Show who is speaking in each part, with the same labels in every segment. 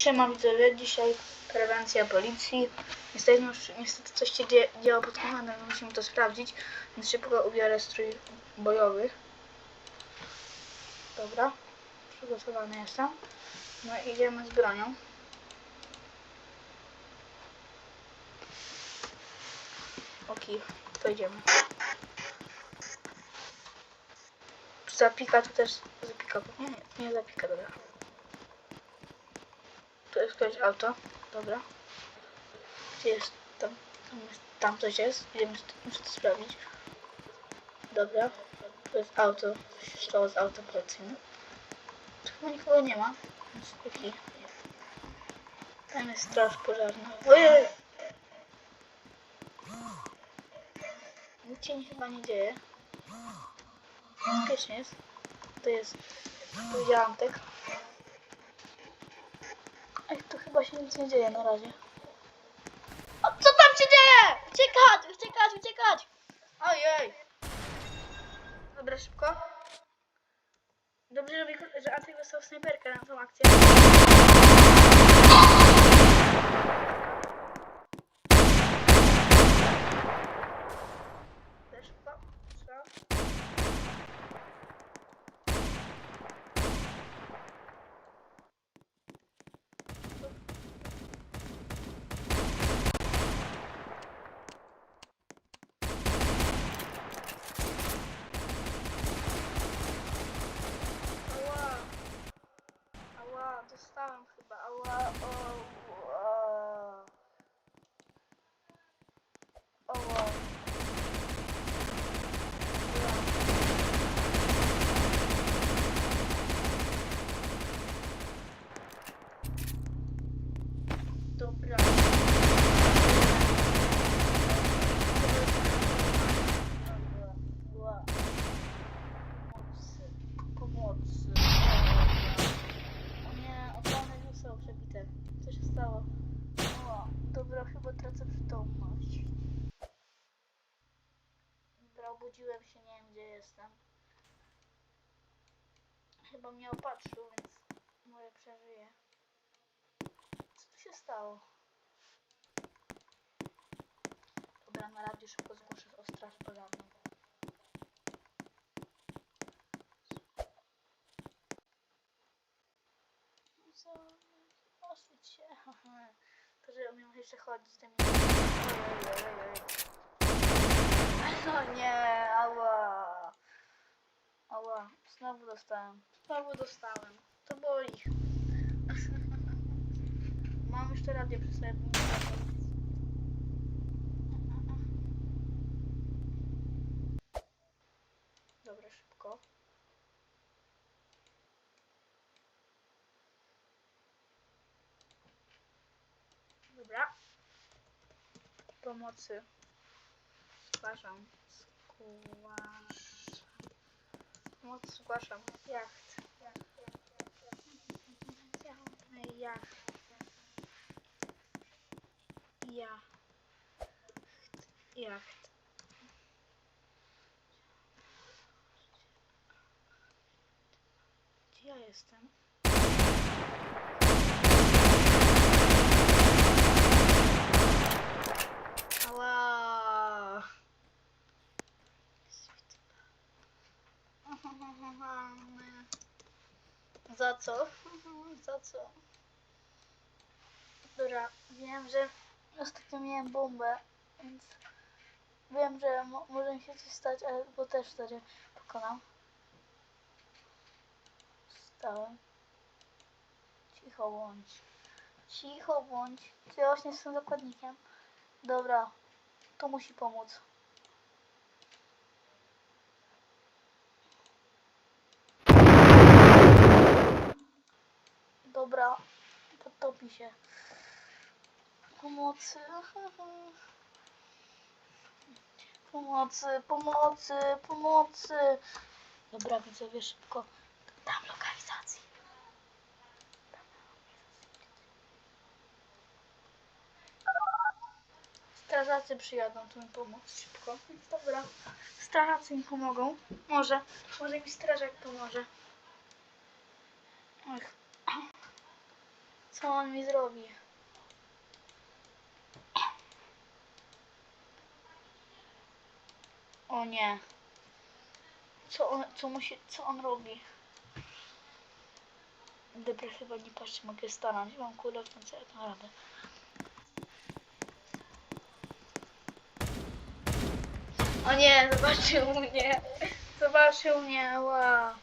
Speaker 1: Siema widzowie, dzisiaj prewencja policji. Niestety, już, niestety coś się dzie, działo pod komandem, musimy to sprawdzić, więc szybko ubiorę strój bojowy. Dobra, przygotowany jestem. No i idziemy z bronią. Okej, to idziemy. Zapika tu też, zapika, nie, nie zapika, dobra. Tu jest ktoś auto. Dobra. Gdzie jest tam? Tam, jest, tam coś jest. Idziemy muszę to sprawdzić. Dobra. Tu jest auto. Stało z auto policyjnym. Tu chyba nikogo nie ma. Okej. Tam jest straż pożarna. Ojej! Nic się chyba nie dzieje. Bezpiecznie jest. To jest... Powiedziałam tak. Ej, tu chyba się nic nie dzieje na razie. O, co tam się dzieje? Uciekać, uciekać, uciekać! Ojej! Dobra, szybko. Dobrze, że, że Antek dostał snajperkę na tą akcję. Dobra, Szybko, szybko. Ała. Ała, dostałem chyba. Ała, ała. Ała. Dobra. Ała. Pomocy. Pomocy. O nie, obrony nie są przebite. Co się stało? O, dobra, chyba tracę przytomność. Dobra, obudziłem się, nie wiem gdzie jestem. Chyba mnie opatrzył, więc może przeżyję. Co tu się stało? Dobra, na radiu szybko zgłoszę o straż pożarną. Co? Osuć się. To, że umiem jeszcze chodzić z tymi... No nie, ała. Znowu dostałem. Znowu dostałem. To boli. Mam jeszcze radio przy sobie. Dobra, szybko. Dobra. Pomocy. Zgłaszam. Zgłaszam. Pomoc zgłaszam. Jacht. Jacht. Jacht. Jacht. Gdzie ja jestem? Za co? Za co? Dobra, wiem, że ostatnio miałem bombę, więc wiem, że mo może mi się coś stać, ale bo też wtedy pokonam. Stałem. Cicho bądź. Cicho bądź. Ja właśnie jestem zakładnikiem? Dobra, to musi pomóc. Dobra, potopi się. Pomocy. Pomocy, pomocy, pomocy. Dobra, widzowie, szybko. Dam lokalizacji. Strażacy przyjadą tu mi pomóc szybko. Dobra. Strażacy mi pomogą. Może. Może mi strażak pomoże. Ach. Co on mi zrobi? O nie. Co on, co musi, co on robi? Dobra, chyba nie patrzcie, mogę stanąć. Mam kulę w końcu, jak radę. O nie, zobaczył mnie. Zobaczył mnie, wow.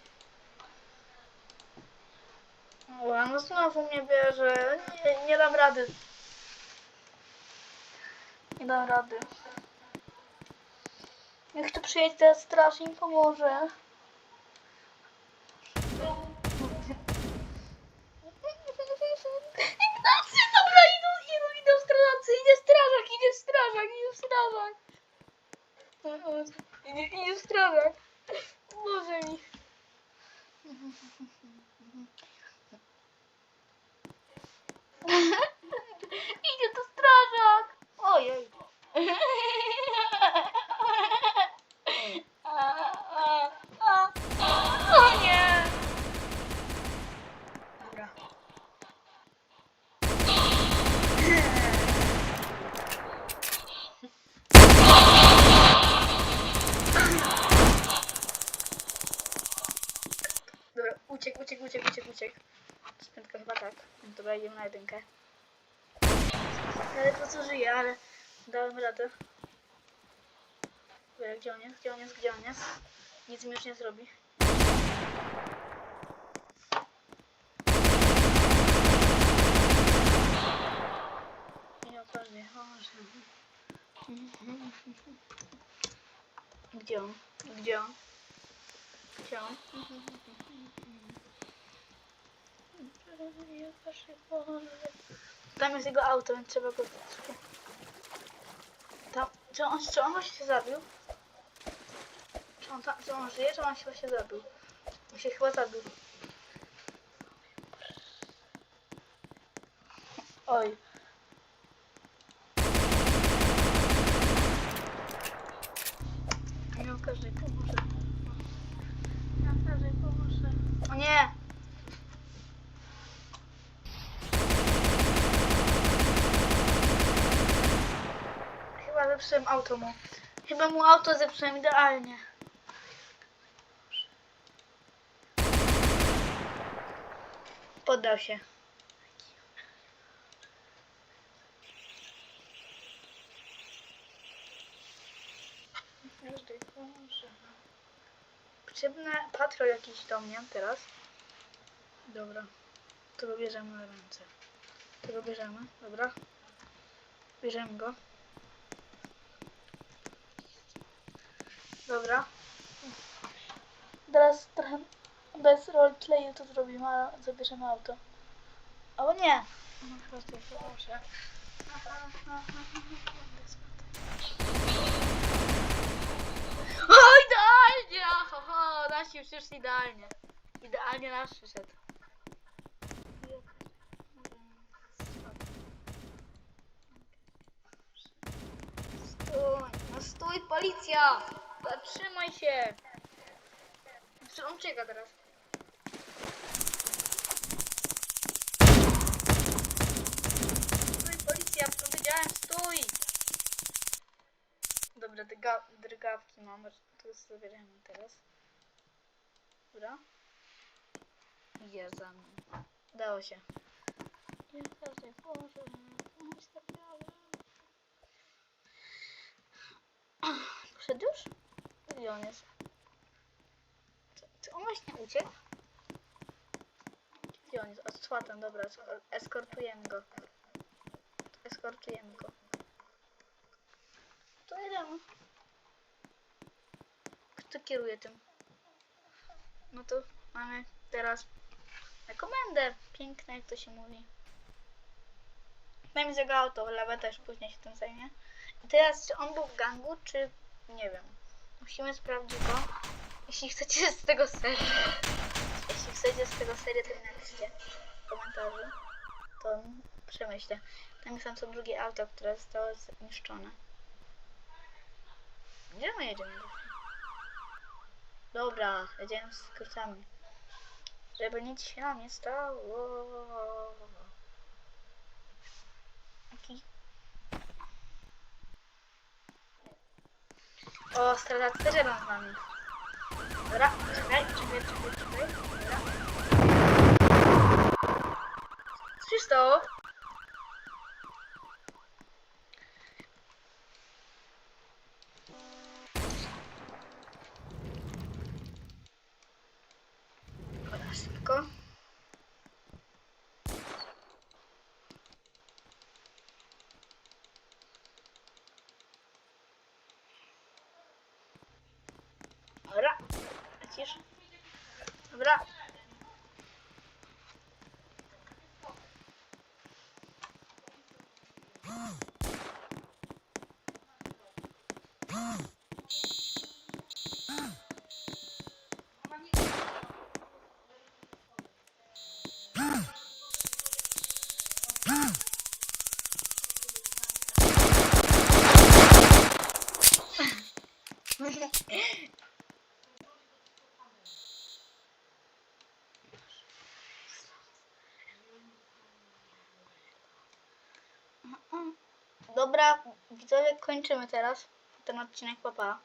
Speaker 1: Ła, no znowu mnie bierze. Nie, nie dam rady. Nie dam rady. Niech tu przyjedzie teraz straż i mi pomoże. Ignacy, dobra, idą, idą, idą strażacy, idzie strażak, idzie strażak, idzie strażak. Idzie, idzie strażak. Boże mi. Idzie to strażak! Ojej! A, a, a, O nie! Dobra. Dobra, uciekł, uciekł, uciekł, uciekł, uciekł. Spędka chyba tak. Dobra, idziemy na jedynkę. Ale to co żyje, ale dałem radę. Dobra, gdzie on jest? Gdzie on jest? Gdzie on jest? Nic mi już nie zrobi. Gdzie on? Gdzie on? Gdzie on? Tam jest jego auto, więc trzeba go... Tam, czy on, czy on właśnie się zabił? Czy on, tam, czy on żyje, czy on się właśnie zabił? On się chyba zabił. Oj. Nie każdej pomoże. Nie każdej pomoże. O nie! Chyba zepsułem auto mu. Chyba mu auto zepsułem idealnie. Poddał się. Potrzebny patrol jakiś do mnie teraz. Dobra. To go bierzemy na ręce. To go bierzemy, dobra? Bierzemy go. Dobra. Teraz trochę bez roleplayu to zrobimy, a zabierzemy auto. O nie! No chyba to proszę. O, idealnie! Ho, ho, nasi przyszli idealnie. Idealnie nasz przyszedł. Stój, no stój, policja! Zatrzymaj się! On czeka teraz? Stój, policja, powiedziałem stój! Dobra, drga, drgawki mam, to zabieramy teraz. Dobra. Idziesz za mną. Udało się. Poszedł już? Gdzie on jest? Czy, on właśnie uciekł? Gdzie on jest? O, z Swatem, dobra, eskortujemy go. Eskortujemy go. To jedziemy. Kto kieruje tym? No to mamy teraz na komendę. Piękne, jak to się mówi. Dajmy z jego auto, lewe też później się tym zajmie. I teraz, czy on był w gangu, czy nie wiem. Musimy sprawdzić go. Jeśli chcecie z tego serię, jeśli chcecie z tego serię, to napiszcie w komentarzu. To przemyślę. Tam są co drugie auto, które zostało zniszczone. Gdzie my jedziemy? Dobra, jedziemy z skrótami. Żeby nic się nam nie stało. Polski. O, strada terena z nami. Dobra, czekaj, czekaj, czekaj, czekaj. Dobra. Co się stało? Dobra, szybko. Dobra, lecisz. Dobra. Dobra, widzowie, kończymy teraz ten odcinek, papa.